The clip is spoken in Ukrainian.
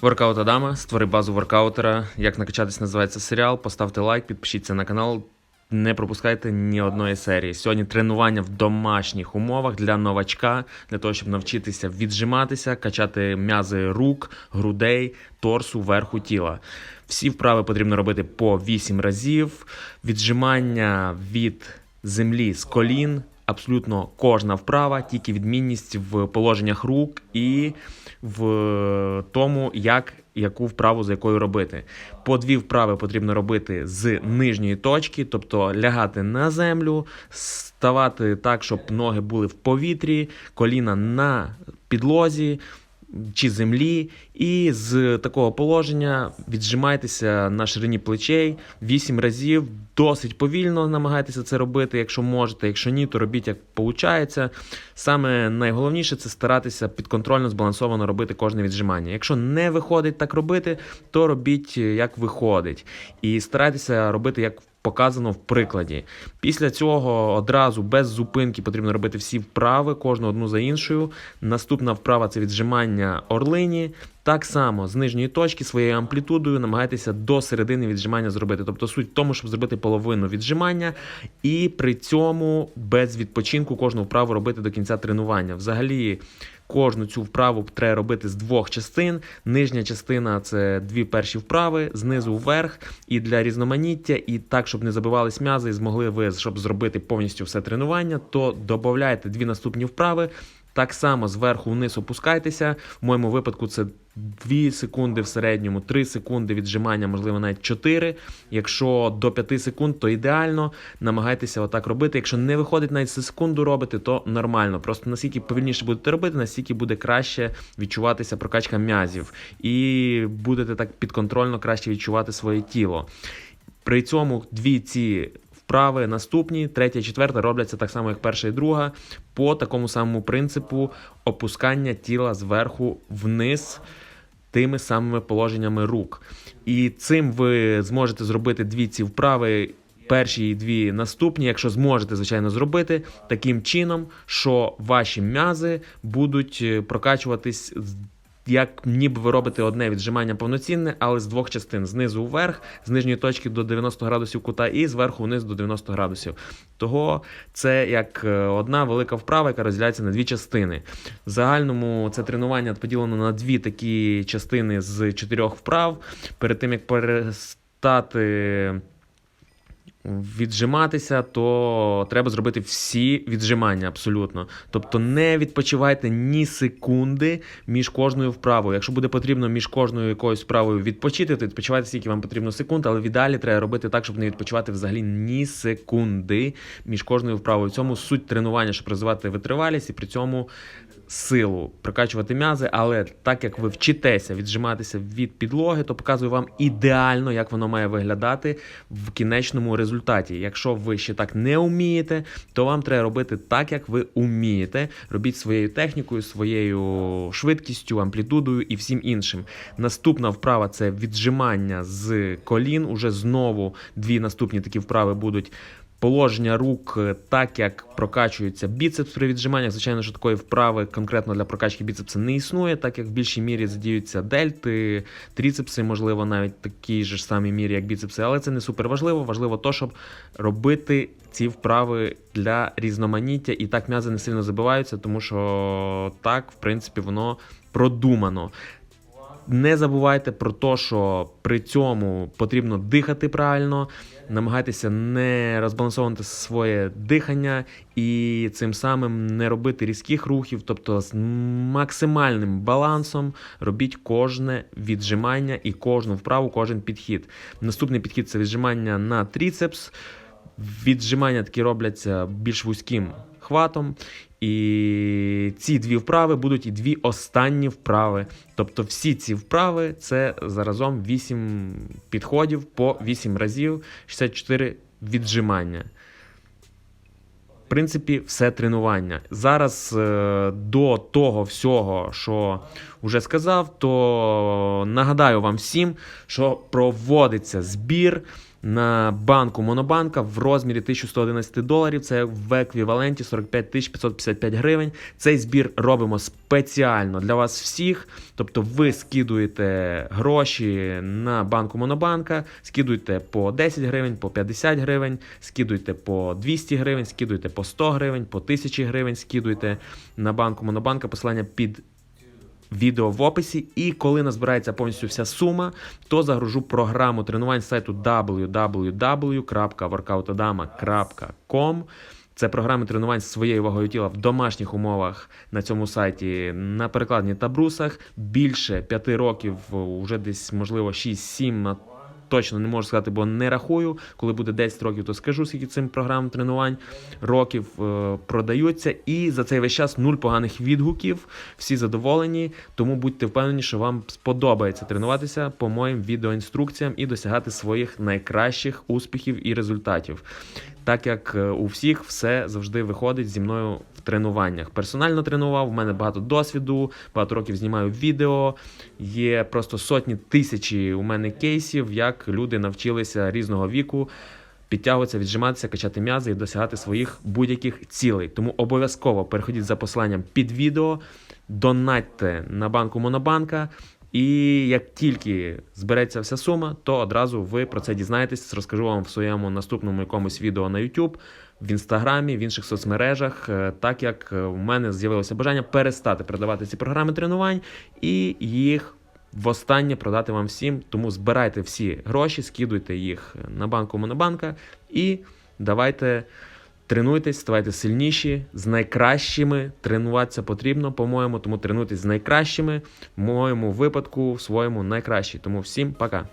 Воркаут Адама, створи базу воркаутера. Як накачатись називається серіал. Поставте лайк, підпишіться на канал. Не пропускайте ні одної серії. Сьогодні тренування в домашніх умовах для новачка, для того, щоб навчитися віджиматися, качати м'язи рук, грудей, торсу, верху тіла. Всі вправи потрібно робити по 8 разів. Віджимання від землі з колін. Абсолютно кожна вправа, тільки відмінність в положеннях рук і в тому, як яку вправу за якою робити. По дві вправи потрібно робити з нижньої точки, тобто лягати на землю, ставати так, щоб ноги були в повітрі, коліна на підлозі чи землі, і з такого положення віджимайтеся на ширині плечей 8 разів. Досить повільно намагайтеся це робити, якщо можете. Якщо ні, то робіть як виходить. Саме найголовніше це старатися підконтрольно, збалансовано робити кожне віджимання. Якщо не виходить так робити, то робіть як виходить. І старайтеся робити як показано в прикладі. Після цього одразу без зупинки потрібно робити всі вправи, кожну одну за іншою. Наступна вправа це віджимання орлині. Так само з нижньої точки своєю амплітудою намагайтеся до середини віджимання зробити. Тобто суть в тому, щоб зробити половину віджимання, і при цьому без відпочинку кожну вправу робити до кінця тренування. Взагалі. Кожну цю вправу треба робити з двох частин. Нижня частина це дві перші вправи, знизу вверх, і для різноманіття, і так, щоб не забивались м'язи, і змогли ви, щоб зробити повністю все тренування, то додайте дві наступні вправи. Так само зверху вниз опускайтеся. В моєму випадку це 2 секунди в середньому, 3 секунди віджимання, можливо, навіть 4. Якщо до 5 секунд, то ідеально. Намагайтеся отак робити. Якщо не виходить навіть секунду робити, то нормально. Просто наскільки повільніше будете робити, настільки буде краще відчуватися прокачка м'язів. І будете так підконтрольно краще відчувати своє тіло. При цьому дві ці вправи наступні, третя четверта робляться так само, як перша і друга, по такому самому принципу опускання тіла зверху вниз. Тими самими положеннями рук. І цим ви зможете зробити дві ці вправи. Перші і дві наступні, якщо зможете, звичайно, зробити таким чином, що ваші м'язи будуть е, прокачуватись як ніби ви робите одне віджимання повноцінне, але з двох частин: знизу вверх, з нижньої точки до 90 градусів кута, і зверху вниз до 90 градусів. Того це як е, одна велика вправа, яка розділяється на дві частини. В загальному це тренування поділено на дві такі частини з чотирьох вправ. Перед тим як перестати віджиматися, то треба зробити всі віджимання абсолютно. Тобто не відпочивайте ні секунди між кожною вправою. Якщо буде потрібно між кожною якоюсь вправою відпочити, то відпочивайте скільки вам потрібно секунд, але в ідеалі треба робити так, щоб не відпочивати взагалі ні секунди між кожною вправою. В цьому суть тренування, щоб розвивати витривалість і при цьому силу прокачувати м'язи, але так як ви вчитеся віджиматися від підлоги, то показую вам ідеально, як воно має виглядати в кінечному результаті. Якщо ви ще так не вмієте, то вам треба робити так, як ви вмієте. Робіть своєю технікою, своєю швидкістю, амплітудою і всім іншим. Наступна вправа це віджимання з колін. Уже знову дві наступні такі вправи будуть. Положення рук, е, так як прокачується біцепс при віджиманнях, звичайно, що такої вправи конкретно для прокачки біцепса не існує, так як в більшій мірі задіються дельти, тріцепси, можливо, навіть такій ж самій мірі, як біцепси, але це не супер важливо. Важливо то, щоб робити ці вправи для різноманіття, і так м'язи не сильно забиваються, тому що так, в принципі, воно продумано. Не забувайте про те, що при цьому потрібно дихати правильно, намагайтеся не розбалансовувати своє дихання і цим самим не робити різких рухів, тобто з максимальним балансом робіть кожне віджимання і кожну вправу, кожен підхід. Наступний підхід це віджимання на тріцепс. Віджимання такі робляться більш вузьким хватом. І ці дві вправи будуть і дві останні вправи. Тобто всі ці вправи це заразом 8 підходів по 8 разів, 64 віджимання. В принципі, все тренування. Зараз е, до того всього, що вже сказав, то нагадаю вам всім, що проводиться збір на банку Монобанка в розмірі 1111 доларів. Це в еквіваленті 45 555 гривень. Цей збір робимо спеціально для вас всіх. Тобто ви скидуєте гроші на банку Монобанка, скидуєте по 10 гривень, по 50 гривень, скидуйте по 200 гривень, скидуйте по 100 гривень, по 1000 гривень, скидуйте на банку Монобанка. Посилання під відео в описі. І коли назбирається повністю вся сума, то загружу програму тренувань сайту www.workoutadama.com. Це програми тренувань своєю вагою тіла в домашніх умовах на цьому сайті на перекладні та брусах. Більше п'яти років, вже десь, можливо, 6-7 на точно не можу сказати, бо не рахую. Коли буде 10 років, то скажу, скільки цим програмам тренувань років е, продаються. І за цей весь час нуль поганих відгуків. Всі задоволені. Тому будьте впевнені, що вам сподобається тренуватися по моїм відеоінструкціям і досягати своїх найкращих успіхів і результатів. Так як е, у всіх все завжди виходить зі мною тренуваннях. Персонально тренував, у мене багато досвіду, багато років знімаю відео. Є просто сотні тисячі у мене кейсів, як люди навчилися різного віку підтягуватися, віджиматися, качати м'язи і досягати своїх будь-яких цілей. Тому обов'язково переходіть за посиланням під відео, донатьте на банку Монобанка. І як тільки збереться вся сума, то одразу ви про це дізнаєтесь. Розкажу вам в своєму наступному якомусь відео на YouTube, в інстаграмі, в інших соцмережах, е, так як е, у мене з'явилося бажання перестати продавати ці програми тренувань і їх востаннє продати вам всім. Тому збирайте всі гроші, скидуйте їх на банку Монобанка і давайте. Тренуйтесь, ставайте сильніші, з найкращими. Тренуватися потрібно, по-моєму, тому тренуйтесь з найкращими. В моєму випадку, в своєму найкращі. Тому всім пока.